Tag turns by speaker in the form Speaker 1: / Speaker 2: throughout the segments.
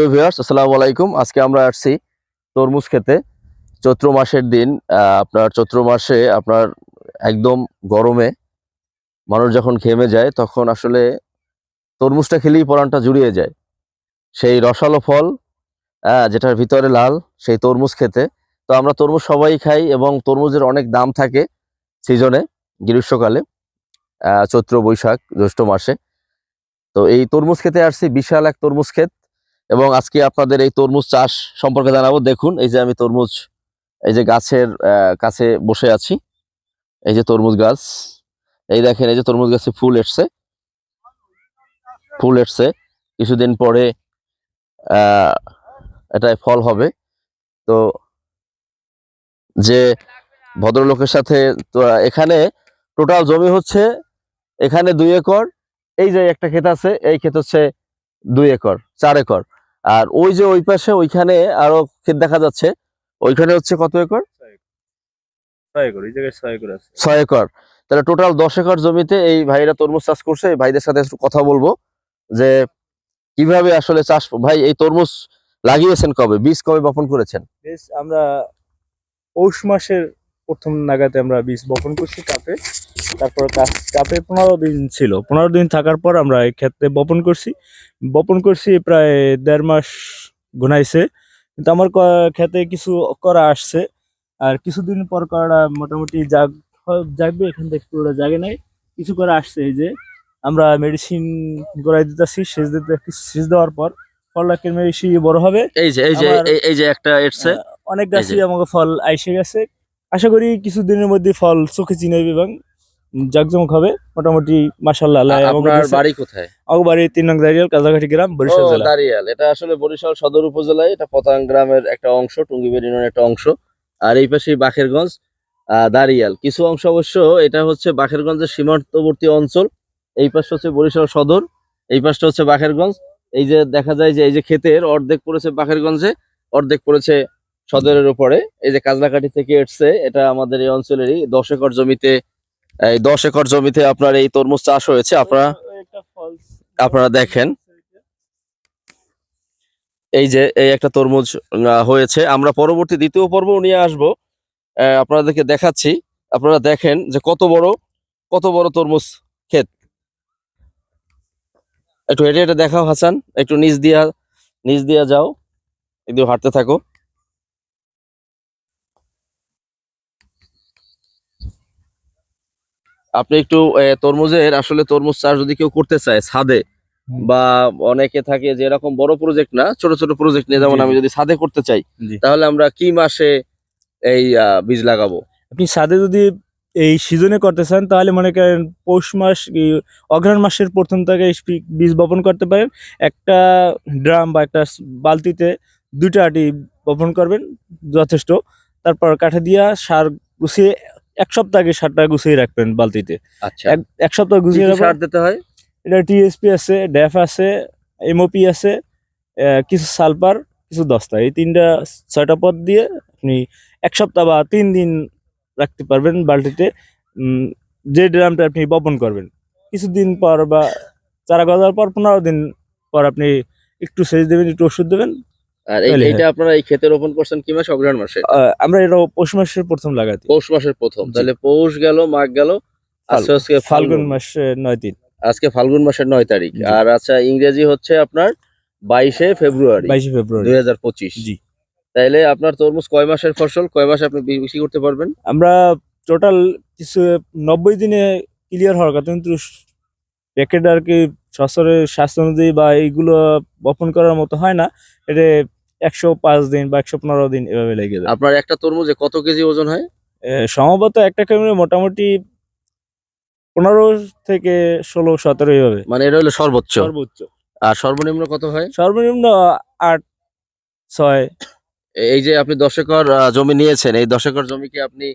Speaker 1: Viewers আসসালামু আলাইকুম। আজকে আমরা আসছি তরমুজ খেতে। চৈত্র মাসের দিন আপনার চৈত্র মাসে আপনার একদম গরমে মানুষ যখন ঘেমে যায়, তখন আসলে তরমুজটা খেলেই পরানটা জুড়িয়ে যায়। সেই রসালো ফল যেটার ভিতরে লাল, সেই তরমুজ খেতে। তো আমরা তরমুজ সবাই খাই এবং তরমুজের অনেক দাম থাকে সিজনে, গ্রীষ্মকালে চৈত্র বৈশাখ, জ্যৈষ্ঠ মাসে। তো এই তরমুজ খেতে আসছি, বিশাল এক তরমুজ ক্ষেত। এবং আজকে আপনাদের এই তরমুজ চাষ সম্পর্কে জানাব। দেখুন, এই যে আমি তরমুজ, এই যে গাছের কাছে বসে আছি, এই যে তরমুজ গাছ, এই দেখেন, এই যে তরমুজ গাছে ফুল এসছে ফুল এসছে। কিছুদিন পরে এটায় ফল হবে। তো যে ভদ্রলোকের সাথে এখানে টোটাল জমি হচ্ছে, এখানে দুই একর, এই যে একটা ক্ষেত আছে, এই ক্ষেত হচ্ছে দুই একর, চার একর। আর ওই যে ওই পাশে ওইখানে আরও ক্ষেত দেখা যাচ্ছে ওইখানে হচ্ছে কত একর?
Speaker 2: ছয় একর
Speaker 1: তাহলে টোটাল দশ একর জমিতে এই ভাইরা তরমুজ চাষ করছে এই ভাইদের সাথে একটু কথা বলব যে কীভাবে আসলে চাষ ভাই এই তরমুজ লাগিয়েছেন কবে? বীজ কবে বপন করেছেন?
Speaker 2: বেশ আমরা পৌষ মাসের প্রথম নাগাতে আমরা বীজ বপন করছি কাপে। তারপর কাপ- পনেরো দিন ছিল। পনেরো দিন থাকার পর আমরা এই ক্ষেত্রে বপন করছি। বপন করছি প্রায় দেড় মাস গুনাইছে। কিন্তু আমার ক- ক্ষেতে কিছু করা আসছে। আর কিছুদিন পর করা মোটামুটি জাগ জাগবে এখান থেকে পুরোটা জাগে নাই। কিছু করে আসছে এই যে আমরা মেডিসিন গড়াই দিতেছি সেচ দিতে সেচ দেওয়ার পর ফলটা কেমন বেশি বড় হবে।
Speaker 1: এই যে এই যে এই- এই যে একটা এসছে।
Speaker 2: অনেক গাছই আমাকে ফল আইসে গেছে। আশা করি কিছুদিনের মধ্যে ফল চোখে চিনাইবে এবং জাকজমক হবে। মোটামুটি মাসাল্লাহ
Speaker 1: আপনার বাড়ি কোথায়?
Speaker 2: আমার বাড়ি তিন নং দাঁড়িয়াল কাজাঘাটি গ্রাম বরিশাল জেলা।
Speaker 1: দাঁড়িয়াল। এটা আসলে বরিশাল সদর উপজেলায় এটা পতাং গ্রামের একটা অংশ টুঙ্গিবের ইউনিয়নের একটা অংশ। আর এই পাশে বাখেরগঞ্জ আহ, দাঁড়িয়াল। কিছু অংশ অবশ্য এটা হচ্ছে বাখেরগঞ্জের সীমান্তবর্তী অঞ্চল। এই পাশটা হচ্ছে বরিশাল সদর এই পাশটা হচ্ছে বাখেরগঞ্জ। এই যে দেখা যায় যে এই যে ক্ষেতের অর্ধেক পড়েছে বাখেরগঞ্জে অর্ধেক পড়েছে সদরের উপরে। এই যে কাজলাকাঠি থেকে এসছে, এটা আমাদের এই অঞ্চলেরই দশ একর জমিতে, এই দশ একর জমিতে আপনার এই তরমুজ চাষ হয়েছে। আপনারা আপনারা দেখেন। এই যে এই একটা তরমুজ হয়েছে। আমরা পরবর্তী দ্বিতীয় পর্ব নিয়ে আসব। আপনাদেরকে দেখাচ্ছি। আপনারা দেখেন যে কত বড় কত বড় তরমুজ ক্ষেত। একটু হেঁটে হেঁটে দেখাও, হাসান। একটু নিচ দিয়া নিচ দিয়া যাও। একটু হাঁটতে থাকো। আপনি একটু তরমুজের আসলে তরমুজ চাষ যদি কেউ করতে চায় ছাদে বা অনেকে থাকে যে এরকম বড় প্রজেক্ট না ছোট ছোট প্রজেক্ট নিয়ে যেমন আমি যদি ছাদে করতে চাই তাহলে আমরা কি মাসে এই বীজ লাগাবো?
Speaker 2: আপনি সাথে যদি এই সিজনে করতে চান তাহলে মনে করেন পৌষ মাস অঘ্রাণ মাসের প্রথম থেকে বীজ বপন করতে পারেন। একটা ড্রাম বা একটা বালতিতে দুইটা আটি বপন করবেন যথেষ্ট। তারপর কাঠে দিয়া সার গুছিয়ে এক সপ্তাহ আগে সারটা গুছিয়ে রাখবেন বালতিতে।
Speaker 1: আচ্ছা।
Speaker 2: এক সপ্তাহ গুছিয়ে রাখবেন।
Speaker 1: সার দিতে হয়?
Speaker 2: এটা টিএসপি আছে ড্যাফ আছে এমওপি আছে কিছু সালফার কিছু দস্তা। এই তিনটা ছয়টা পদ দিয়ে আপনি এক সপ্তাহ বা তিন দিন রাখতে পারবেন বালতিতে। যে ড্রামটা আপনি বপন করবেন। কিছুদিন পর বা চারা গজার পর পনেরো দিন পর আপনি একটু সেচ দেবেন একটু ওষুধ দেবেন
Speaker 1: আর এইটা আপনারা এই ক্ষেতে রোপণ করছেন কি মাসে? অগ্রহণ মাসে
Speaker 2: আমরা এটা পৌষ মাসের প্রথম লাগাতে
Speaker 1: পৌষ মাসের প্রথম। তাহলে পৌষ গেল মাঘ গেল আজকে হচ্ছে
Speaker 2: ফাল্গুন।
Speaker 1: ফাল্গুন
Speaker 2: মাসে নয় দিন।
Speaker 1: আজকে ফাল্গুন মাসের নয় তারিখ। আর আচ্ছা ইংরেজি হচ্ছে আপনার বাইশে ফেব্রুয়ারি।
Speaker 2: বাইশে ফেব্রুয়ারি।
Speaker 1: দুই হাজার পঁচিশ।
Speaker 2: জি।
Speaker 1: তাইলে আপনার তরমুজ কয় মাসের ফসল? কয় মাসে আপনি বিক্রি করতে পারবেন?
Speaker 2: আমরা টোটাল কিছু নব্বই দিনে ক্লিয়ার হওয়ার কথা কিন্তু প্যাকেট আর কি সচরের স্বাস্থ্য অনুযায়ী বা এইগুলো বপন করার মতো হয় না। এটা একশো পাঁচ দিন বা একশো পনেরো দিন এভাবে লেগে যায়।
Speaker 1: আপনার একটা তরমুজে কত কেজি ওজন হয়?
Speaker 2: সম্ভবত একটা ক্যামেরা মোটামুটি পনেরো থেকে ষোলো সতেরো এইভাবে
Speaker 1: মানে এটা হলো সর্বোচ্চ।
Speaker 2: সর্বোচ্চ।
Speaker 1: আর সর্বনিম্ন কত হয়?
Speaker 2: সর্বনিম্ন আট ছয়।
Speaker 1: এই যে আপনি দশ একর জমি নিয়েছেন এই দশ একর জমি কি আপনি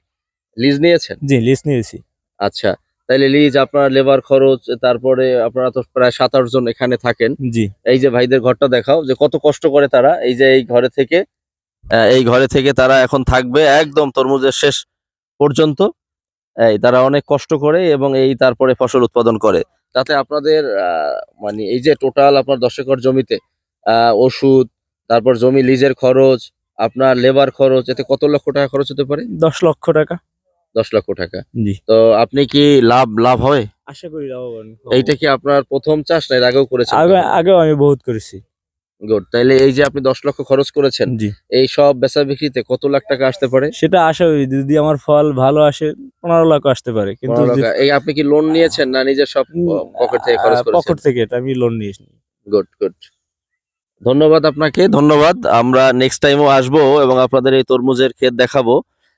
Speaker 1: লিজ নিয়েছেন?
Speaker 2: জি লিজ নিয়েছি।
Speaker 1: আচ্ছা। তাইলে লিজ আপনার লেবার খরচ তারপরে আপনারা তো প্রায় সাত আট জন এখানে থাকেন।
Speaker 2: জি।
Speaker 1: এই যে ভাইদের ঘরটা দেখাও যে কত কষ্ট করে তারা এই যে এই ঘরে থেকে এই ঘরে থেকে তারা এখন থাকবে একদম তরমুজের শেষ পর্যন্ত। এই তারা অনেক কষ্ট করে এবং এই তারপরে ফসল উৎপাদন করে। তাতে আপনাদের মানে এই যে টোটাল আপনার দশ একর জমিতে আহ, ওষুধ তারপর জমি লিজের খরচ আপনার লেবার খরচ এতে কত লক্ষ টাকা খরচ হতে পারে?
Speaker 2: দশ লক্ষ টাকা।
Speaker 1: দশ লক্ষ টাকা।
Speaker 2: জি।
Speaker 1: তো আপনি কি লাভ লাভ হয়?
Speaker 2: আশা করি লাভবান হব।
Speaker 1: এইটা কি আপনার প্রথম চাষ না এর আগেও করেছেন?
Speaker 2: আগে আগেও আমি বহুত করেছি।
Speaker 1: গুড তাইলে এই যে আপনি দশ লক্ষ খরচ করেছেন
Speaker 2: জি।
Speaker 1: এই সব বেচা বিক্রিতে কত লাখ টাকা আসতে পারে?
Speaker 2: সেটা আশা করি যদি আমার ফল ভালো আসে পনেরো লাখ আসতে পারে। কিন্তু
Speaker 1: পনেরো লাখ। এই আপনি কি লোন নিয়েছেন না নিজের সব পকেট থেকে খরচ করেছেন?
Speaker 2: পকেট থেকে এটা আমি লোন নিয়েছি।
Speaker 1: গুড গুড ধন্যবাদ আপনাকে ধন্যবাদ। আমরা নেক্সট টাইমও আসব এবং আপনাদের এই তরমুজের ক্ষেত দেখাবো।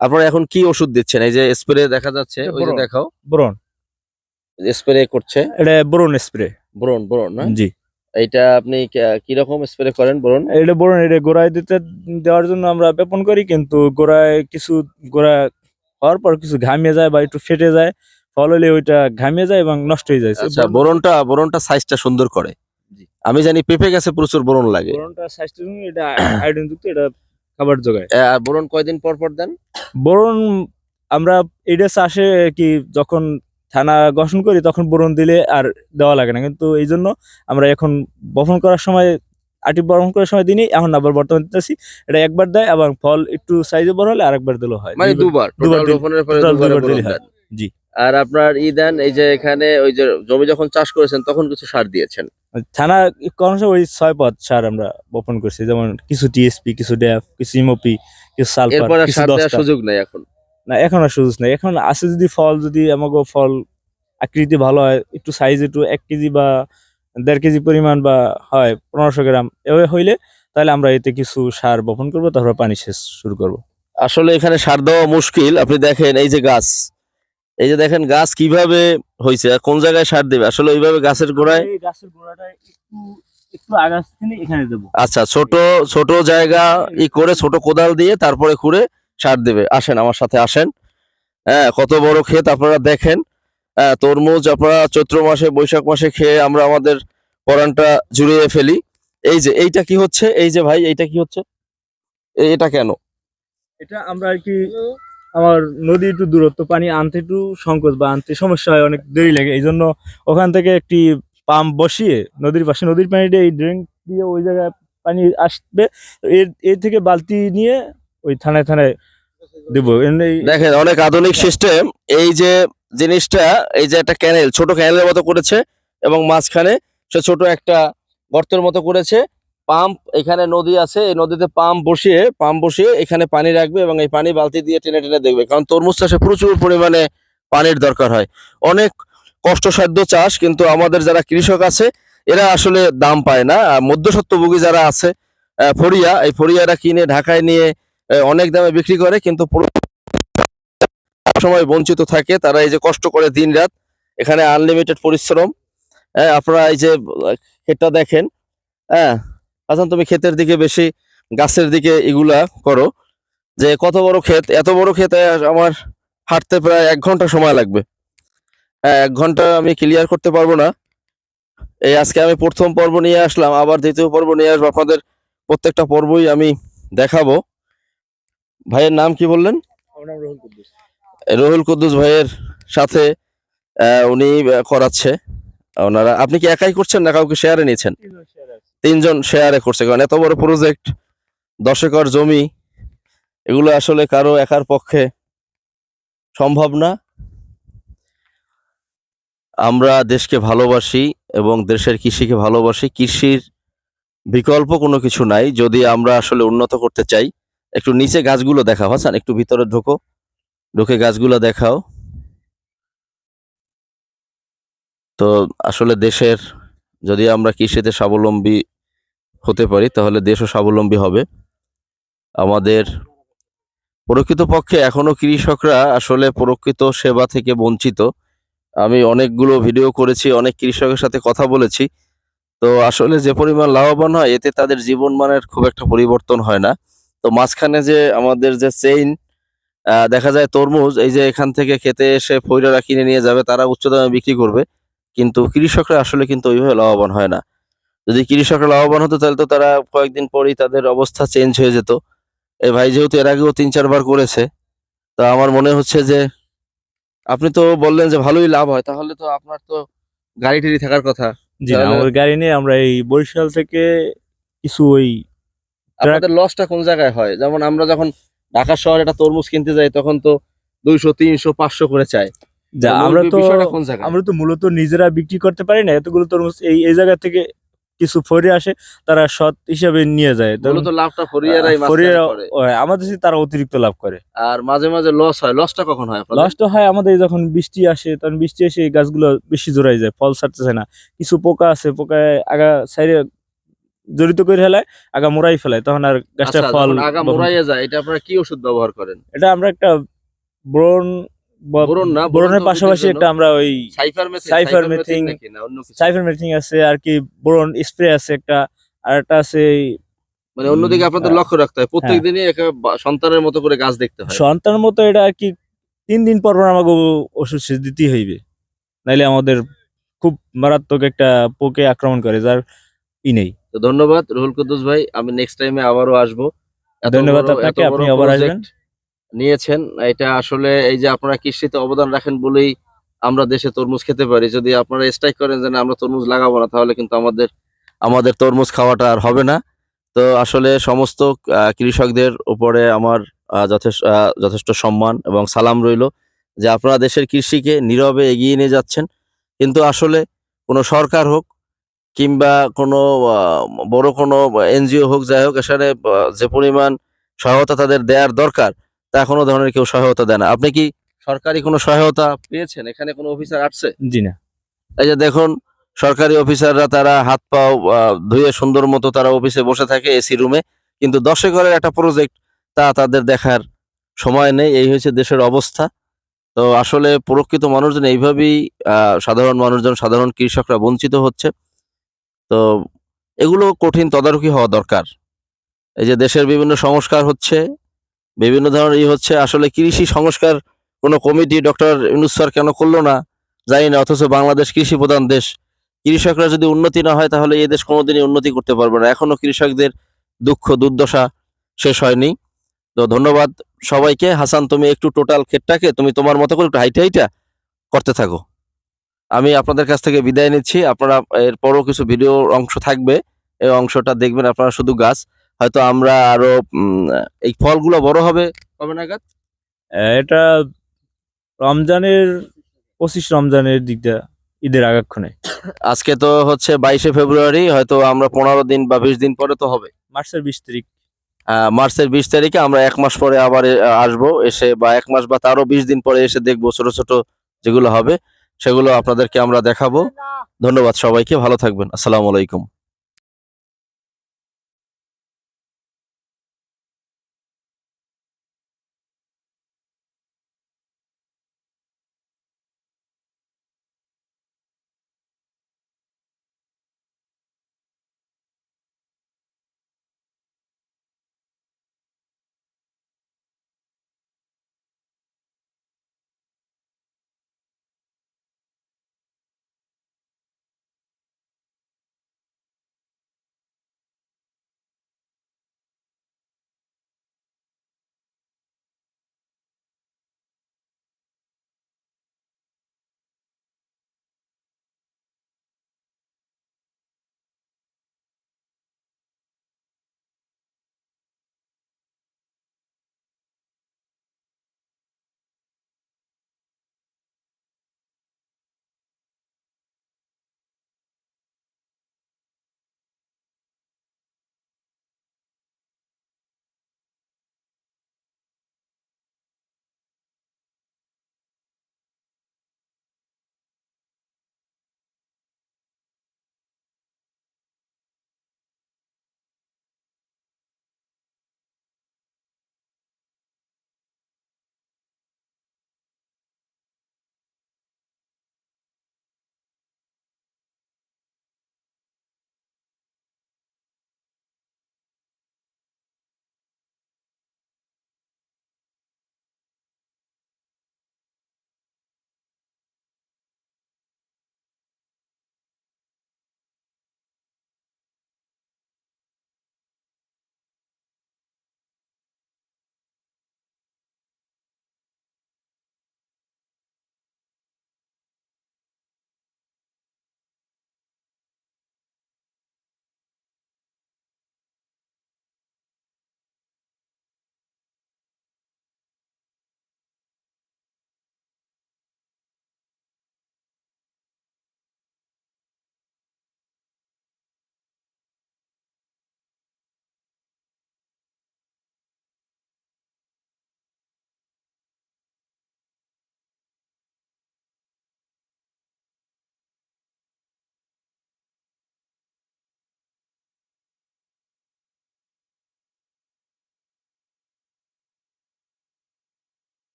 Speaker 1: আপনারা এখন কি ওষুধ দিচ্ছেন? এই যে স্প্রে দেখা যাচ্ছে ওই যে দেখাও।
Speaker 2: ব্রন।
Speaker 1: স্প্রে করছে।
Speaker 2: এটা ব্রন স্প্রে
Speaker 1: ব্রন ব্রন না?
Speaker 2: জি।
Speaker 1: এটা আপনি কি- রকম স্প্রে করেন ব্রন?
Speaker 2: এটা ব্রন এটা গোড়ায় দিতে দেওয়ার জন্য আমরা বেপন করি কিন্তু গোড়ায় কিছু গোড়া হওয়ার পর কিছু ঘামিয়ে যায় বা একটু ফেটে যায় ফল হলে ওইটা ঘামিয়ে যায় এবং নষ্ট হয়ে যায়।
Speaker 1: আচ্ছা বোরনটা বোরনটা সাইজটা সুন্দর করে।
Speaker 2: জি।
Speaker 1: আমি জানি পেঁপে গাছে প্রচুর বোরন লাগে।
Speaker 2: বোরনটা জন্য এটা আয়োডিন যুক্ত এটা খাবার যোগায়
Speaker 1: আর বোরন কয়দিন পর পর দেন?
Speaker 2: বোরন আমরা এটা চাষে কি যখন থানা গঠন করি তখন বোরন দিলে আর দেওয়া লাগে না। কিন্তু এই জন্য আমরা এখন বপন করার সময় আটি বপন করার সময় দিনই এখন আবার বর্তমান দিতেছি। এটা একবার দেয় আবার ফল একটু সাইজে বড় হলে আরেকবার দিলেও হয়।
Speaker 1: মানে দুবার
Speaker 2: দুবার
Speaker 1: রোপণের পরে দুবার
Speaker 2: দিলেই হয়। জি।
Speaker 1: আর আপনার ই দেন এই যে এখানে ওই যে জমি যখন চাষ করেছেন তখন কিছু সার দিয়েছেন।
Speaker 2: থানা কোন সময় ওই ছয় পদ সার আমরা বপন করছি যেমন কিছু টিএসপি কিছু ড্যাফ কিছু ইমোপি কিছু সালফার কিছু
Speaker 1: সার দেওয়ার
Speaker 2: দস্তা।
Speaker 1: সুযোগ নেই এখন?
Speaker 2: না এখন আর সুযোগ নাই। এখন আছে যদি ফল যদি আমাকে ফল আকৃতি ভালো হয় একটু সাইজ একটু এক কেজি বা দেড় কেজি পরিমাণ বা হয় পনেরোশো গ্রাম এভাবে হইলে তাহলে আমরা এতে কিছু সার বপন করব তারপর পানি সেচ শুরু করব।
Speaker 1: আসলে এখানে সার দেওয়া মুশকিল। আপনি দেখেন এই যে গাছ এই যে দেখেন গাছ কীভাবে হয়েছে আর কোন জায়গায় সার দেবে? আসলে ওইভাবে গাছের গোড়ায়
Speaker 2: গাছের গোড়াটা একটু একটু আগাছ এখানে দেবো।
Speaker 1: আচ্ছা ছোট ছোট জায়গা ই করে ছোট কোদাল দিয়ে তারপরে খুঁড়ে সার দেবে। আসেন আমার সাথে আসেন। হ্যাঁ কত বড় ক্ষেত আপনারা দেখেন। হ্যাঁ তরমুজ আপনারা চৈত্র মাসে বৈশাখ মাসে খেয়ে আমরা আমাদের পরানটা জুড়িয়ে ফেলি। এই যে এইটা কি হচ্ছে? এই যে ভাই এইটা কি হচ্ছে? এটা কেন?
Speaker 2: এটা আমরা আর কি আমার নদী একটু দূরত্ব, পানি আনতে একটু সংকোচ বা আনতে সমস্যা হয়, অনেক দেরি লাগে। এই জন্য ওখান থেকে একটি পাম্প বসিয়ে নদীর পাশে, নদীর পানিটা এই ড্রেন দিয়ে ওই জায়গায় পানি আসবে, এর এর থেকে বালতি নিয়ে ওই থানায় থানায় দেবো।
Speaker 1: দেখেন, অনেক আধুনিক সিস্টেম এই যে জিনিসটা, এই যে একটা ক্যানেল ছোট ক্যানেলের মতো করেছে এবং মাঝখানে সে ছোট একটা গর্তের মতো করেছে। পাম্প এখানে নদী আছে, এই নদীতে পাম্প বসিয়ে পাম্প বসিয়ে এখানে পানি রাখবে এবং এই পানি বালতি দিয়ে টেনে টেনে দেখবে। কারণ তরমুজ চাষে প্রচুর পরিমাণে পানির দরকার হয়। অনেক কষ্টসাধ্য চাষ, কিন্তু আমাদের যারা কৃষক আছে, এরা আসলে দাম পায় না। আর মধ্যস্বত্বভোগী যারা আছে ফড়িয়া, এই ফড়িয়ারা কিনে ঢাকায় নিয়ে অনেক দামে বিক্রি করে, কিন্তু সময় বঞ্চিত থাকে, তারা এই যে কষ্ট করে দিন রাত এখানে আনলিমিটেড পরিশ্রম। হ্যাঁ আপনারা এই যে ক্ষেতটা দেখেন। হ্যাঁ আসান তুমি ক্ষেতের দিকে বেশি গাছের দিকে এগুলা করো। যে কত বড় ক্ষেত এত বড় ক্ষেতে আমার হাঁটতে প্রায় এক ঘণ্টা সময় লাগবে। হ্যাঁ এক ঘণ্টা আমি ক্লিয়ার করতে পারব না। এই আজকে আমি প্রথম পর্ব নিয়ে আসলাম আবার দ্বিতীয় পর্ব নিয়ে আসব। আপনাদের প্রত্যেকটা পর্বই আমি দেখাবো। ভাইয়ের নাম কি বললেন? রহুল কুদ্দুস। ভাইয়ের সাথে উনি করাচ্ছে। ওনারা আপনি কি একাই করছেন না কাউকে শেয়ারে নিয়েছেন?
Speaker 2: তিনজন
Speaker 1: শেয়ারে করছে। কারণ এত বড় প্রজেক্ট দশ একর জমি, এগুলো আসলে কারও একার পক্ষে সম্ভব না। আমরা দেশকে ভালোবাসি এবং দেশের কৃষিকে ভালোবাসি। কৃষির বিকল্প কোনো কিছু নাই। যদি আমরা আসলে উন্নত করতে চাই, একটু নিচে গাছগুলো দেখাও। হাসান, একটু ভিতরে ঢোকো। ঢুকে গাছগুলো দেখাও। তো আসলে দেশের, যদি আমরা কৃষিতে স্বাবলম্বী হতে পারি, তাহলে দেশও স্বাবলম্বী হবে। আমাদের প্রকৃতপক্ষে এখনও কৃষকরা আসলে প্রকৃত সেবা থেকে বঞ্চিত। আমি অনেকগুলো ভিডিও করেছি, অনেক কৃষকের সাথে কথা বলেছি। তো আসলে যে পরিমাণ লাভবান হয়, এতে তাদের জীবন মানের খুব একটা পরিবর্তন হয় না। তো মাঝখানে যে আমাদের যে চেইন দেখা যায় তরমুজ, এই যে এখান থেকে খেতে এসে ফৈরারা কিনে নিয়ে যাবে, তারা উচ্চ দামে বিক্রি করবে। কিন্তু কৃষকরা আসলে কিন্তু ওইভাবে লাভবান হয় না। যদি কৃষকরা লাভবান হতো তাহলে তো তারা কয়েকদিন পরেই তাদের অবস্থা চেঞ্জ হয়ে যেত। এই ভাই যেহেতু এর আগেও তিন চারবার করেছে তা আমার মনে হচ্ছে যে আপনি তো বললেন যে ভালোই লাভ হয় তাহলে তো আপনার তো গাড়ি টাড়ি থাকার কথা।
Speaker 2: জি আমাদের গাড়ি নিয়ে আমরা এই বরিশাল থেকে কিছু ওই
Speaker 1: আপনাদের লসটা কোন জায়গায় হয়? যেমন আমরা যখন ঢাকা শহরে একটা তরমুজ কিনতে যাই তখন তো দুইশো তিনশো পাঁচশো করে চাই।
Speaker 2: আমরা তো আমরা তো মূলত নিজেরা বিক্রি করতে পারি না এতগুলো তরমুজ এই এই জায়গা থেকে কিছু ফরে আসে তারা সৎ হিসাবে নিয়ে যায়।
Speaker 1: মূলত লাভটা ফরিয়ারাই
Speaker 2: ফরিয়ারা আমাদের তারা অতিরিক্ত লাভ করে।
Speaker 1: আর মাঝে মাঝে লস হয়। লসটা কখন হয়
Speaker 2: লসটা হয় আমাদের যখন বৃষ্টি আসে তখন বৃষ্টি এসে গাছগুলো বেশি জোড়াই যায় ফল ছাড়তেছে না। কিছু পোকা আছে পোকায় আগা সাইডে জড়িত করে ফেলায় আগা মোড়াই ফেলায় তখন আর গাছটা
Speaker 1: আচ্ছা,
Speaker 2: ফল
Speaker 1: আগা মোড়াইয়া যায় এটা আপনারা কি ওষুধ ব্যবহার করেন?
Speaker 2: এটা আমরা একটা ব্রন
Speaker 1: বোরন না,
Speaker 2: বোরনের পাশাপাশি একটা আমরা ওই
Speaker 1: সাইফার মেথিন
Speaker 2: সাইফার মেথিং আছে আর কি বোরন স্প্রে আছে একটা আর একটা আছে
Speaker 1: মানে অন্যদিকে আপনাদের লক্ষ্য রাখতে হয় প্রত্যেক
Speaker 2: হ্যাঁ।
Speaker 1: দিনই একা বা- সন্তানের মতো করে গাছ দেখতে হয়।
Speaker 2: সন্তানের মতো এটা আর কি তিন দিন পর পর আমাকে ওষুধ সেচ দিতেই হইবে। নাইলে আমাদের খুব মারাত্মক একটা পোকে আক্রমণ করে যার ই নেই।
Speaker 1: তো ধন্যবাদ রুহুল কুদ্দুস ভাই আমি নেক্সট টাইমে আবারও আসব।
Speaker 2: ধন্যবাদ আপনাকে, আপনি আবার আসবেন।
Speaker 1: নিয়েছেন। এটা আসলে এই যে আপনারা কৃষিতে অবদান রাখেন বলেই আমরা দেশে তরমুজ খেতে পারি। যদি আপনারা স্ট্রাইক করেন যে আমরা তরমুজ লাগাবো না, তাহলে কিন্তু আমাদের আমাদের তরমুজ খাওয়াটা আর হবে না। তো আসলে সমস্ত কৃষকদের উপরে আমার যথেষ্ট যথেষ্ট সম্মান এবং সালাম রইল যে আপনারা দেশের কৃষিকে নীরবে এগিয়ে নিয়ে যাচ্ছেন। কিন্তু আসলে কোনো সরকার হোক কিংবা কোনো বড় কোনো এনজিও হোক, যাই হোক, এখানে যে পরিমাণ সহায়তা তাদের দেওয়ার দরকার তা কোনো ধরনের কেউ সহায়তা দেয় না। আপনি কি সরকারি কোনো সহায়তা পেয়েছেন? এখানে কোনো অফিসার আসছে?
Speaker 2: জি না।
Speaker 1: এই যে দেখুন সরকারি অফিসাররা তারা হাত আহ, ধুয়ে সুন্দর মতো তারা অফিসে বসে থাকে এসি রুমে। কিন্তু দশে ঘরের একটা প্রজেক্ট তা তাদের দেখার সময় নেই। এই হয়েছে দেশের অবস্থা। তো আসলে প্রকৃত মানুষজন এইভাবেই আহ, সাধারণ মানুষজন সাধারণ কৃষকরা বঞ্চিত হচ্ছে। তো এগুলো কঠিন তদারকি হওয়া দরকার। এই যে দেশের বিভিন্ন সংস্কার হচ্ছে বিভিন্ন ধরনের হচ্ছে, আসলে কৃষি সংস্কার কোনো কমিটি ডক্টর ইউনুস স্যার কেন করল না? জানি না, অথচ বাংলাদেশ কৃষি প্রধান দেশ। কৃষকরা যদি উন্নতি না হয়, তাহলে এই দেশ কোনোদিনই উন্নতি করতে পারবে না। এখনও কৃষকদের দুঃখ, দুর্দশা শেষ হয়নি। তো ধন্যবাদ সবাইকে। হাসান, তুমি একটু টোটাল ক্ষেতটাকে, তুমি তোমার মতো করে একটু হাইটা হাইটা করতে থাকো। আমি আপনাদের কাছ থেকে বিদায় নিচ্ছি। আপনারা এরপরও কিছু ভিডিও অংশ থাকবে। এই অংশটা দেখবেন, আপনারা শুধু গাছ। হয়তো আমরা আরও উম, এই ফলগুলো বড় হবে কবে নাগাদ?
Speaker 2: এটা রমজানের পঁচিশ রমজানের দিকটা ঈদের আগাক্ষণে।
Speaker 1: আজকে তো হচ্ছে বাইশে ফেব্রুয়ারি হয়তো আমরা পনেরো দিন বা বিশ দিন পরে তো হবে।
Speaker 2: মার্চের বিশ তারিখ।
Speaker 1: আহ, মার্চের বিশ তারিখে আমরা এক মাস পরে আবার আসব এসে বা এক মাস বা তারও বিশ দিন পরে এসে দেখব ছোট ছোট যেগুলো হবে সেগুলো আপনাদেরকে আমরা দেখাবো। ধন্যবাদ সবাইকে ভালো থাকবেন। আসসালামু আলাইকুম।